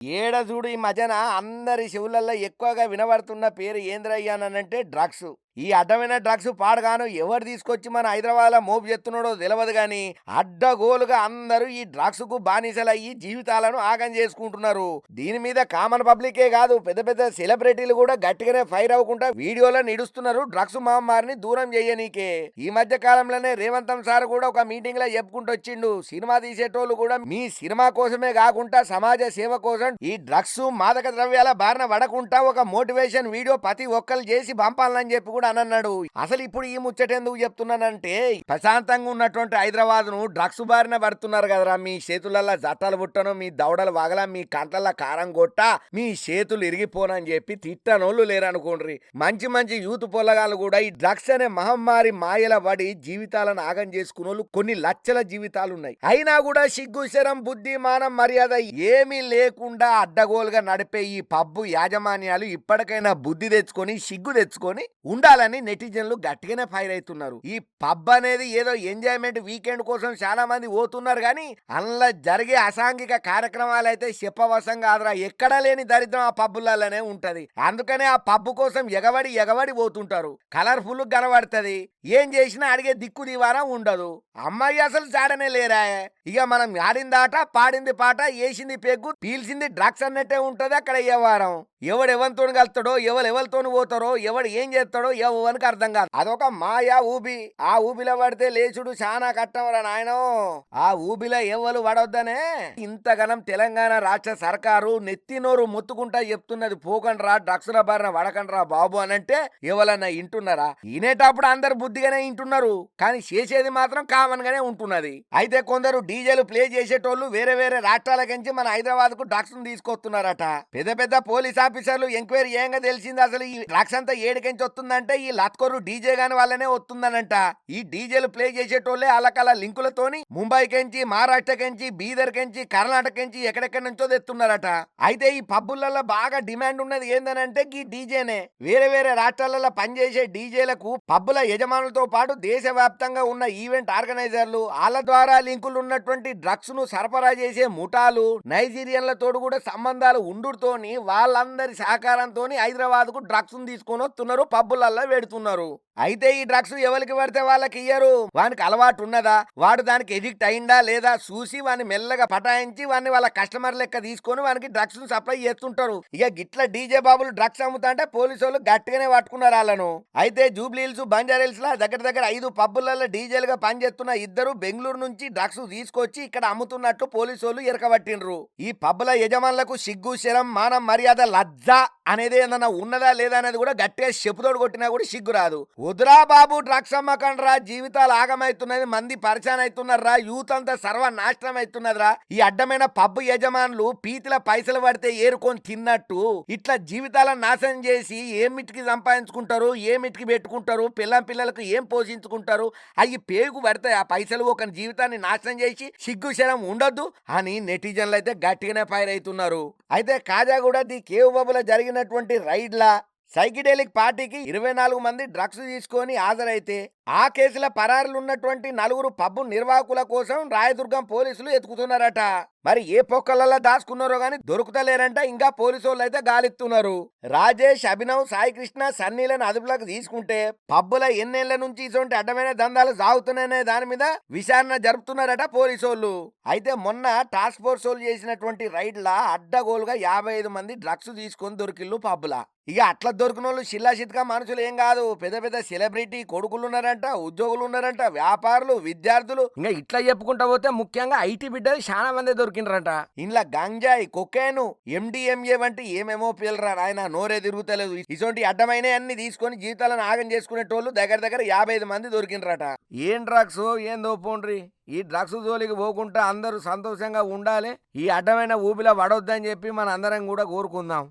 ఏడ చూడు ఈ మధ్యన అందరి చెవులల్లో ఎక్కువగా వినబడుతున్న పేరు ఏంద్రయ్యానంటే డ్రగ్స్. ఈ అడ్డమైన డ్రగ్స్ పాడగాను ఎవరు తీసుకొచ్చి మన హైదరాబాద్లో మోపు చేస్తున్నాడో తెలియదు గాని అడ్డగోలుగా అందరూ ఈ డ్రగ్స్కు బానిసలయ్యి జీవితాలను ఆగం చేసుకుంటున్నారు. దీని మీద కామన్ పబ్లికే కాదు పెద్ద పెద్ద సెలబ్రిటీలు కూడా గట్టిగానే ఫైర్ అవ్వకుండా వీడియోలో నిడుస్తున్నారు డ్రగ్స్ మహమ్మారిని దూరం చేయనీకే. ఈ మధ్య కాలంలోనే రేవంతం సార్ కూడా ఒక మీటింగ్లో చెప్పుకుంటూ వచ్చిండు. సినిమా తీసేటోళ్ళు కూడా మీ సినిమా కోసమే కాకుండా సమాజ సేవ కోసం ఈ డ్రగ్స్ మాదక ద్రవ్యాల బారిన పడకుండా ఒక మోటివేషన్ వీడియో ప్రతి ఒక్కరు చేసి పంపాలని చెప్పి కూడా అనన్నాడు. అసలు ఇప్పుడు ఈ ముచ్చట ఎందుకు చెప్తున్నానంటే ప్రశాంతంగా ఉన్నటువంటి హైదరాబాద్ను డ్రగ్స్ బారిన పడుతున్నారు కదరా. మీ చేతులలో జట్టాలు పుట్టను మీ దవడలు వగల మీ కంట్లలో కారం కొట్ట మీ చేతులు ఇరిగిపోనని చెప్పి తిట్టనోళ్ళు లేరనుకోండ్రి. మంచి మంచి యూత్ పొలగాలు కూడా ఈ డ్రగ్స్ అనే మహమ్మారి మాయల పడి జీవితాలను ఆగం చేసుకున్నోళ్ళు కొన్ని లక్షల జీవితాలు ఉన్నాయి. అయినా కూడా సిగ్గుశరం బుద్ధి మానం మర్యాద ఏమీ లేకుండా అడ్డగోలుగా నడిపే ఈ పబ్బు యాజమాన్యాలు ఇప్పటికైనా బుద్ధి తెచ్చుకొని సిగ్గు తెచ్చుకొని ఉండాలని నెటిజన్లు గట్టిగానే ఫైర్ అవుతున్నారు ఈ పబ్ అనేది ఏదో ఎంజాయ్మెంట్ వీకెండ్ కోసం చాలా మంది పోతున్నారు కానీ అందులో జరిగే అసాంఘిక కార్యక్రమాలు అయితే చెప్పవసం కాదురా. ఎక్కడా లేని దరిద్రం ఆ పబ్బులలోనే ఉంటది. అందుకనే ఆ పబ్బు కోసం ఎగబడి ఎగబడి పోతుంటారు. కలర్ఫుల్ కనబడుతుంది. ఏం చేసినా అడిగే దిక్కు దివారం ఉండదు. అమ్మాయి అసలు చాడనే లేరా? ఇక మనం ఆడిందాట పాడింది పాట వేసింది పెగ్గు పీల్చింది డ్రగ్స్ అన్నట్టే ఉంటది అక్కడ వ్యవహారం. ఎవడు ఎవరితో కలుతాడో ఎవరు ఎవరితో పోతారో ఎవడు ఏం చేస్తాడో ఎవరికి అర్థం కాదు. అదొక మాయా ఊబి. ఆ ఊబిలో పడితే లేచుడు చాలా కట్టమరా నాయనో. ఆ ఊబిలో ఎవరు పడొద్దనే. ఇంతగనం తెలంగాణ రాష్ట్ర సర్కారు నెత్తినోరు మొత్తుకుంటా చెప్తున్నది పోకండ్రా డ్రగ్స్ ల బారిన పడకండ్రా బాబు అని అంటే ఎవరన్నా ఇంటున్నారా? వినేటప్పుడు అందరు బుద్ధిగానే ఇంటున్నారు కానీ చేసేది మాత్రం కామన్ గానే ఉంటున్నది. అయితే కొందరు డీజేలు ప్లే చేసేటోళ్ళు వేరే వేరే రాష్ట్రాల రాష్ట్రాలకించి మన హైదరాబాద్కు డ్రగ్స్ తీసుకొస్తున్నారట. పెద్ద పెద్ద పోలీస్ ఆఫీసర్లు ఎంక్వైరీ ఏంగా తెలిసింది అసలు ఈ డ్రగ్స్ అంతా ఏడికెంచి వస్తుందంటే ఈ లత్కొరు డీజే గాని వాళ్ళనే వస్తుందనంట. ఈ డీజేలు ప్లే చేసేటోళ్ళే అలకల లింకులతోని ముంబై కెంచి మహారాష్ట్ర కెంచి బీదర్ కెంచి కర్ణాటక కెంచి ఎక్కడెక్కడి నుంచో తెస్తున్నారట. అయితే ఈ పబ్బులలో బాగా డిమాండ్ ఉన్నది ఏందనంటే ఈ డీజేనే. వేరే వేరే రాష్ట్రాలలో పనిచేసే డీజేలకు పబ్బుల యజమానులతో పాటు దేశవ్యాప్తంగా ఉన్న ఈవెంట్ ఆర్గనైజర్లు వాళ్ళ ద్వారా లింకులు ఉన్నటువంటి డ్రగ్స్ను సరఫరా చేసే ముఠాలు నైజీరియన్లతో కూడా సంబంధాలు ఉండుతోని వాళ్ళందరూ సహకారంతో హైదరాబాద్కు డ్రగ్స్ తీసుకొని వస్తున్నారు పబ్బులల్లో పెడుతున్నారు అయితే ఈ డ్రగ్స్ ఎవరికి పడితే వాళ్ళకి ఇయ్యరు. వానికి అలవాటు ఉన్నదా? వాడు దానికి ఎడిక్ట్ అయిందా లేదా? చూసి వాని మెల్లగా పటాయించి వాడిని వాళ్ళ కస్టమర్ లెక్క తీసుకొని వానికి డ్రగ్స్ సప్లై చేస్తుంటారు. ఇక గిట్ల డీజే బాబులు డ్రగ్స్ అమ్ముతాంటే పోలీసు వాళ్ళు గట్టిగానే పట్టుకున్నారు వాళ్ళను. అయితే జూబ్లీ హిల్స్ లా దగ్గర దగ్గర ఐదు పబ్బులలో డీజేలుగా పనిచేస్తున్న ఇద్దరు బెంగళూరు నుంచి డ్రగ్స్ తీసుకొచ్చి ఇక్కడ అమ్ముతున్నట్టు పోలీసు వాళ్ళు ఎరకబట్టిండ్రు ఈ పబ్బుల యజమానులకు సిగ్గు శరం మానం మర్యాద లజ్జ అనేది ఏదన్నా ఉన్నదా లేదా అనేది కూడా గట్టిగా చెప్పుతోడు కొట్టినా కూడా సిగ్గు రాదు. వద్దురా బాబు డ్రగ్స్ అమ్మకండ్రా జీవితాలు ఆగమైతున్నది మంది పరిచయం అవుతున్నారా యూత్ అంతా సర్వ నాశనం అవుతున్నదిరా ఈ అడ్డమైన పబ్బు యజమానులు పీతిల పైసలు పడితే ఏరుకొని తిన్నట్టు ఇట్లా జీవితాలను నాశనం చేసి ఏమిటికి సంపాదించుకుంటారు ఏమిటికి పెట్టుకుంటారు పిల్లం పిల్లలకు ఏం పోషించుకుంటారు అవి పేగు పడతాయి ఆ పైసలు ఒక జీవితాన్ని నాశనం చేసి సిగ్గు శరం ఉండొద్దు అని నెటిజన్లు అయితే గట్టిగానే ఫైర్ అవుతున్నారు అయితే కాజాగూడ ది కేవ్ బాబులో జరిగినటువంటి రైడ్ల సైకిడేలిక్ పార్టీకి ఇరవై నాలుగు మంది డ్రగ్స్ తీసుకొని హాజరైతే ఆ కేసుల పరారులున్నటువంటి నలుగురు పబ్బు నిర్వాహకుల కోసం రాయదుర్గం పోలీసులు ఎతుకుతున్నారట మరి ఏ పొక్కలలో దాచుకున్నారో గాని దొరుకుతలేరంట. ఇంకా పోలీసు వాళ్ళు అయితే గాలిస్తున్నారు రాజేష్ అభినవ్ సాయి కృష్ణ సన్నీలను అదుపులోకి తీసుకుంటే పబ్బుల ఎన్నేళ్ళ నుంచి ఇటువంటి అడ్డమైన దందాలు సాగుతున్నాయనే దాని మీద విచారణ జరుపుతున్నారట పోలీసు వాళ్ళు అయితే మొన్న టాస్క్ ఫోర్స్ వాళ్ళు చేసినటువంటి రైడ్లా అడ్డగోలుగా యాభై ఐదు మంది డ్రగ్స్ తీసుకొని దొరికిళ్ళు పబ్బుల. ఇక అట్లా దొరికిన వాళ్ళు శిల్లాశిత్గా మనుషులు ఏం కాదు. పెద్ద పెద్ద సెలబ్రిటీ కొడుకులు ఉన్నారంట ఉద్యోగులు ఉన్నారంట వ్యాపారులు విద్యార్థులు. ఇంకా ఇట్లా చెప్పుకుంటా పోతే ముఖ్యంగా ఐటీ బిడ్డలు చాలా మంది దొరికినరంట ఇంట్లో గంజాయి కొకేను ఎండిఎంఏ వంటి ఏమేమో పేలరా ఆయన నోరే తిరుగుతలేదు. ఇటువంటి అడ్డమైన అన్ని తీసుకొని జీవితాలను ఆగం చేసుకునేటోళ్ళు దగ్గర దగ్గర యాభై ఐదు మంది దొరికినరట ఏం డ్రగ్స్ ఏం దోపోండ్రి? ఈ డ్రగ్స్ జోలికి పోకుండా అందరూ సంతోషంగా ఉండాలి. ఈ అడ్డమైన ఊబిలో పడొద్దని చెప్పి మన అందరం కూడా కోరుకుందాం.